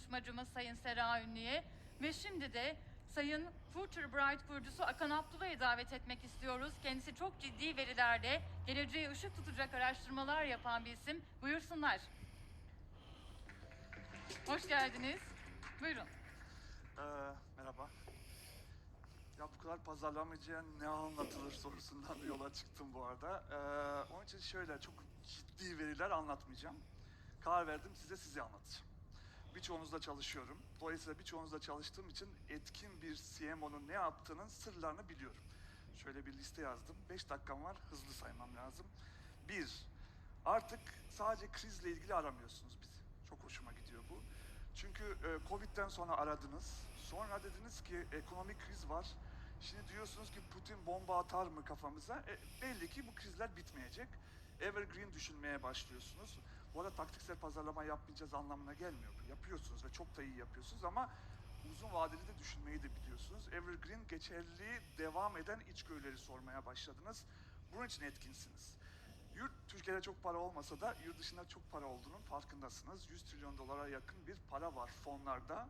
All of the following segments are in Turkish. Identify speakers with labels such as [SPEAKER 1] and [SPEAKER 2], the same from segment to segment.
[SPEAKER 1] konuşmacımız Sayın Sera Ünlü'ye ve şimdi de Sayın Future Bright kurucusu Akan Abdullah'ı davet etmek istiyoruz. Kendisi çok ciddi verilerle geleceğe ışık tutacak araştırmalar yapan bir isim. Buyursunlar. Hoş geldiniz. Buyurun.
[SPEAKER 2] Ee, merhaba. Ya bu kadar pazarlamayacağı ne anlatılır sorusundan yola çıktım bu arada. Ee, onun için şöyle çok ciddi veriler anlatmayacağım. Karar verdim size sizi anlatacağım. Birçoğunuzla çalışıyorum. Dolayısıyla birçoğunuzla çalıştığım için etkin bir CMO'nun ne yaptığının sırlarını biliyorum. Şöyle bir liste yazdım. 5 dakikam var. Hızlı saymam lazım. Bir, artık sadece krizle ilgili aramıyorsunuz bizi. Çok hoşuma gidiyor bu. Çünkü e, Covid'den sonra aradınız. Sonra dediniz ki ekonomik kriz var. Şimdi diyorsunuz ki Putin bomba atar mı kafamıza? E, belli ki bu krizler bitmeyecek. Evergreen düşünmeye başlıyorsunuz. Bu arada taktiksel pazarlama yapmayacağız anlamına gelmiyor. Yapıyorsunuz ve çok da iyi yapıyorsunuz ama uzun vadeli de düşünmeyi de biliyorsunuz. Evergreen geçerli devam eden içgörüleri sormaya başladınız. Bunun için etkinsiniz. Yurt Türkiye'de çok para olmasa da yurt dışında çok para olduğunun farkındasınız. 100 trilyon dolara yakın bir para var fonlarda.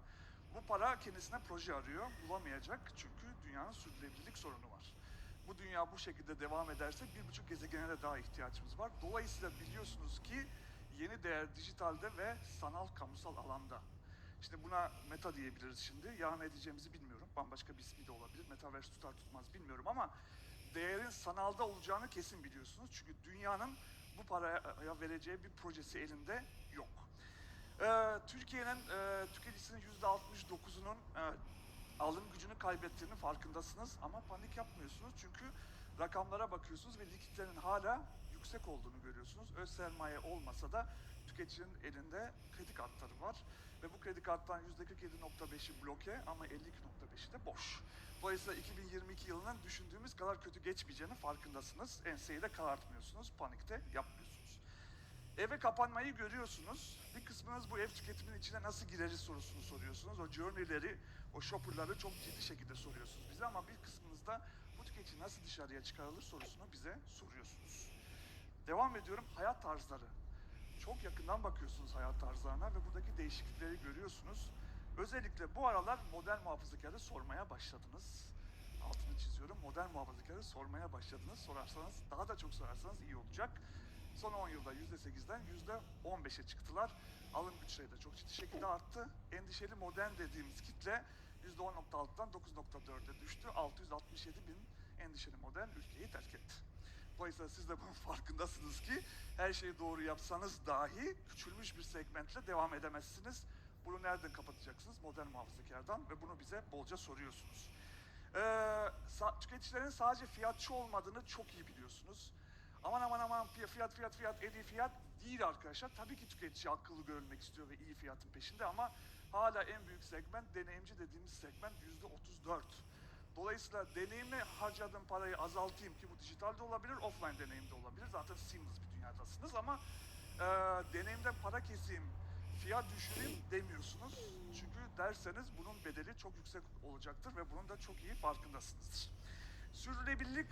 [SPEAKER 2] Bu para kendisine proje arıyor, bulamayacak çünkü dünyanın sürdürülebilirlik sorunu var. Bu dünya bu şekilde devam ederse bir buçuk gezegene de daha ihtiyacımız var. Dolayısıyla biliyorsunuz ki yeni değer dijitalde ve sanal kamusal alanda. Şimdi buna meta diyebiliriz şimdi. Yarın ne diyeceğimizi bilmiyorum. Bambaşka bir ismi de olabilir. Metaverse tutar tutmaz bilmiyorum ama değerin sanalda olacağını kesin biliyorsunuz. Çünkü dünyanın bu paraya vereceği bir projesi elinde yok. Ee, Türkiye'nin e, tüketicisinin yüzde 69'unun e, alım gücünü kaybettiğini farkındasınız ama panik yapmıyorsunuz çünkü rakamlara bakıyorsunuz ve likitlerin hala yüksek olduğunu görüyorsunuz. Öz sermaye olmasa da tüketicinin elinde kredi kartları var ve bu kredi karttan yüzde 47.5'i bloke ama 52.5'i de boş. Dolayısıyla 2022 yılının düşündüğümüz kadar kötü geçmeyeceğini farkındasınız. Enseyi de karartmıyorsunuz, panikte yapmıyorsunuz. Eve kapanmayı görüyorsunuz. Bir kısmınız bu ev tüketiminin içine nasıl gireriz sorusunu soruyorsunuz. O journeyleri, o shopperları çok ciddi şekilde soruyorsunuz bize ama bir kısmınız da bu tüketici nasıl dışarıya çıkarılır sorusunu bize soruyorsunuz. Devam ediyorum. Hayat tarzları. Çok yakından bakıyorsunuz hayat tarzlarına ve buradaki değişiklikleri görüyorsunuz. Özellikle bu aralar modern muhafazakarı sormaya başladınız. Altını çiziyorum. Modern muhafazakarı sormaya başladınız. Sorarsanız, daha da çok sorarsanız iyi olacak. Son 10 yılda %8'den %15'e çıktılar. Alım güçleri de çok ciddi şekilde arttı. Endişeli modern dediğimiz kitle %10.6'dan 9.4'e düştü. 667 bin endişeli modern ülkeyi terk etti. Dolayısıyla siz de bunun farkındasınız ki her şeyi doğru yapsanız dahi küçülmüş bir segmentle devam edemezsiniz. Bunu nereden kapatacaksınız? Modern muhafazakardan ve bunu bize bolca soruyorsunuz. Ee, sa- tüketicilerin sadece fiyatçı olmadığını çok iyi biliyorsunuz. Aman aman aman fiy- fiyat fiyat fiyat en fiyat değil arkadaşlar. Tabii ki tüketici akıllı görünmek istiyor ve iyi fiyatın peşinde ama hala en büyük segment deneyimci dediğimiz segment yüzde 34. Dolayısıyla deneyime harcadığım parayı azaltayım ki bu dijital de olabilir, offline deneyim de olabilir. Zaten seamless bir dünyadasınız ama e, deneyimden para keseyim, fiyat düşüreyim demiyorsunuz. Çünkü derseniz bunun bedeli çok yüksek olacaktır ve bunun da çok iyi farkındasınızdır. Sürdürülebilirlik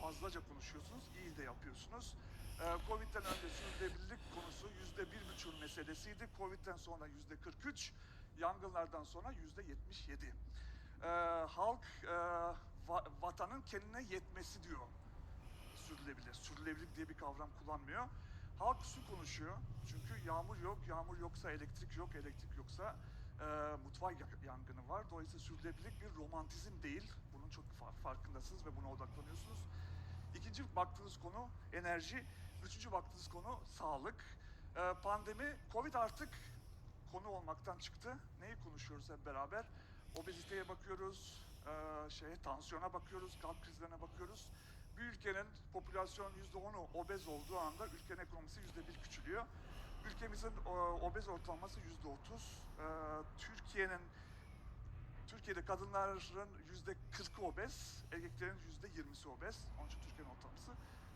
[SPEAKER 2] fazlaca konuşuyorsunuz, iyi de yapıyorsunuz. Ee, Covid'den önce sürdürülebilirlik konusu yüzde bir buçuk meselesiydi. Covid'den sonra yüzde 43, yangınlardan sonra yüzde 77. Ee, halk e, va- vatanın kendine yetmesi diyor sürdürülebilir. Sürdürülebilirlik diye bir kavram kullanmıyor. Halk su konuşuyor. Çünkü yağmur yok, yağmur yoksa elektrik yok, elektrik yoksa e, mutfak ya- yangını var. Dolayısıyla sürdürülebilirlik bir romantizm değil. Bunun çok fa- farkındasınız ve buna odaklanıyorsunuz. İkinci baktığınız konu enerji. Üçüncü baktığınız konu sağlık. E, pandemi, Covid artık konu olmaktan çıktı. Neyi konuşuyoruz hep beraber? Obeziteye bakıyoruz, e, şeye, tansiyona bakıyoruz, kalp krizlerine bakıyoruz. Bir ülkenin popülasyon %10'u obez olduğu anda ülkenin ekonomisi %1 küçülüyor. Ülkemizin e, obez ortalaması %30. E, Türkiye'nin Türkiye'de kadınların yüzde 40'ı obez, erkeklerin yüzde 20'si obez. Onun için Türkiye'nin ortalaması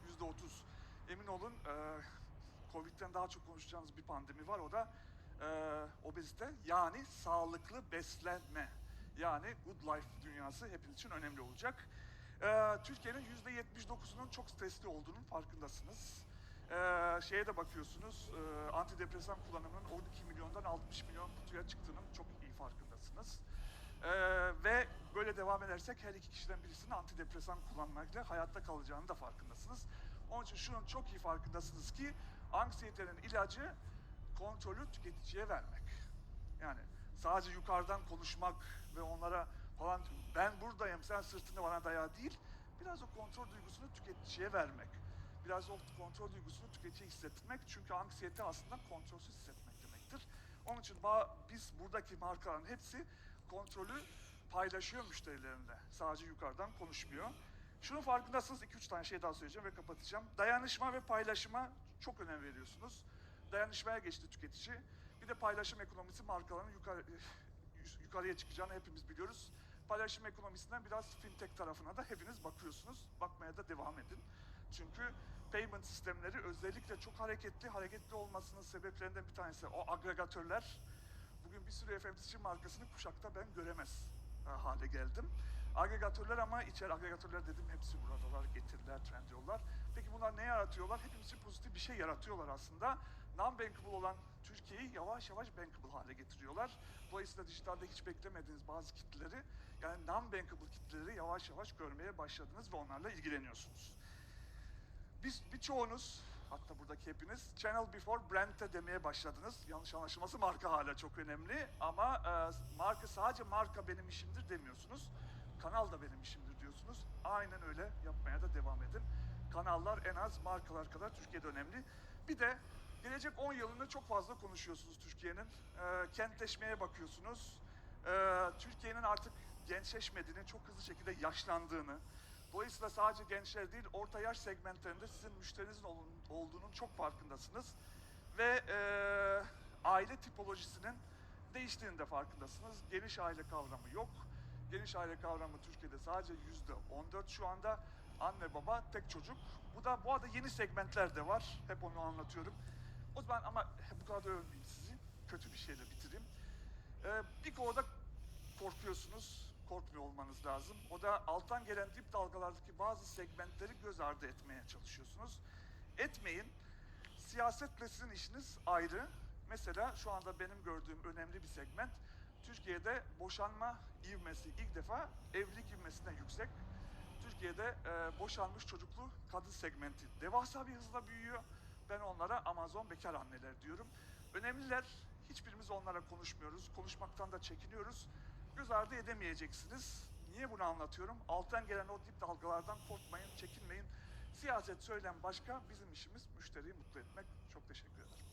[SPEAKER 2] yüzde 30. Emin olun e, Covid'den daha çok konuşacağımız bir pandemi var. O da e, obezite yani sağlıklı beslenme. Yani good life dünyası hepiniz için önemli olacak. E, Türkiye'nin yüzde 79'unun çok stresli olduğunun farkındasınız. Ee, şeye de bakıyorsunuz, e, antidepresan kullanımının 12 milyondan 60 milyon kutuya çıktığının çok iyi farkındasınız. Ee, ve böyle devam edersek her iki kişiden birisinin antidepresan kullanmakla hayatta kalacağını da farkındasınız. Onun için şunun çok iyi farkındasınız ki anksiyetenin ilacı kontrolü tüketiciye vermek. Yani sadece yukarıdan konuşmak ve onlara falan ben buradayım sen sırtını bana daya değil. Biraz o kontrol duygusunu tüketiciye vermek. Biraz o kontrol duygusunu tüketiciye hissettirmek. Çünkü anksiyete aslında kontrolsüz hissetmek demektir. Onun için biz buradaki markaların hepsi kontrolü paylaşıyor müşterilerine. Sadece yukarıdan konuşmuyor. Şunun farkındasınız. 2-3 tane şey daha söyleyeceğim ve kapatacağım. Dayanışma ve paylaşıma çok önem veriyorsunuz. Dayanışmaya geçti tüketici. Bir de paylaşım ekonomisi markaların yukarı, yukarıya çıkacağını hepimiz biliyoruz. Paylaşım ekonomisinden biraz fintech tarafına da hepiniz bakıyorsunuz. Bakmaya da devam edin. Çünkü payment sistemleri özellikle çok hareketli. Hareketli olmasının sebeplerinden bir tanesi o agregatörler. Bugün bir sürü FMCG markasını kuşakta ben göremez e, hale geldim. Agregatörler ama içeri agregatörler dedim hepsi buradalar, getirdiler, Trendyol'lar. Peki bunlar ne yaratıyorlar? Hepimiz için pozitif bir şey yaratıyorlar aslında. Non-bankable olan Türkiye'yi yavaş yavaş bankable hale getiriyorlar. Dolayısıyla dijitalde hiç beklemediğiniz bazı kitleleri, yani non-bankable kitleleri yavaş yavaş görmeye başladınız ve onlarla ilgileniyorsunuz. Biz birçoğunuz, hatta buradaki hepiniz, Channel Before Brand'e demeye başladınız. Yanlış anlaşılması marka hala çok önemli ama e, marka sadece marka benim işimdir demiyorsunuz. Kanal da benim işimdir diyorsunuz. Aynen öyle yapmaya da devam edin. Kanallar en az markalar kadar Türkiye'de önemli. Bir de gelecek 10 yılını çok fazla konuşuyorsunuz Türkiye'nin. E, kentleşmeye bakıyorsunuz. E, Türkiye'nin artık gençleşmediğini, çok hızlı şekilde yaşlandığını, Dolayısıyla sadece gençler değil, orta yaş segmentlerinde sizin müşterinizin olun- olduğunun çok farkındasınız. Ve eee, aile tipolojisinin değiştiğinin de farkındasınız. Geniş aile kavramı yok. Geniş aile kavramı Türkiye'de sadece yüzde 14 şu anda. Anne baba tek çocuk. Bu da bu arada yeni segmentler de var. Hep onu anlatıyorum. O zaman ama bu kadar da övmeyeyim sizi. Kötü bir şeyle bitireyim. Ee, bir konuda korkuyorsunuz, korkmuyor olmanız lazım. O da alttan gelen dip dalgalardaki bazı segmentleri göz ardı etmeye çalışıyorsunuz. Etmeyin. Siyasetle sizin işiniz ayrı. Mesela şu anda benim gördüğüm önemli bir segment. Türkiye'de boşanma ivmesi ilk defa evlilik ivmesinden yüksek. Türkiye'de e, boşanmış çocuklu kadın segmenti devasa bir hızla büyüyor. Ben onlara Amazon bekar anneler diyorum. Önemliler. Hiçbirimiz onlara konuşmuyoruz. Konuşmaktan da çekiniyoruz. Göz ardı edemeyeceksiniz. Niye bunu anlatıyorum? Alttan gelen o dip dalgalardan korkmayın, çekinmeyin. Siyaset söylem başka, bizim işimiz müşteriyi mutlu etmek. Çok teşekkür ederim.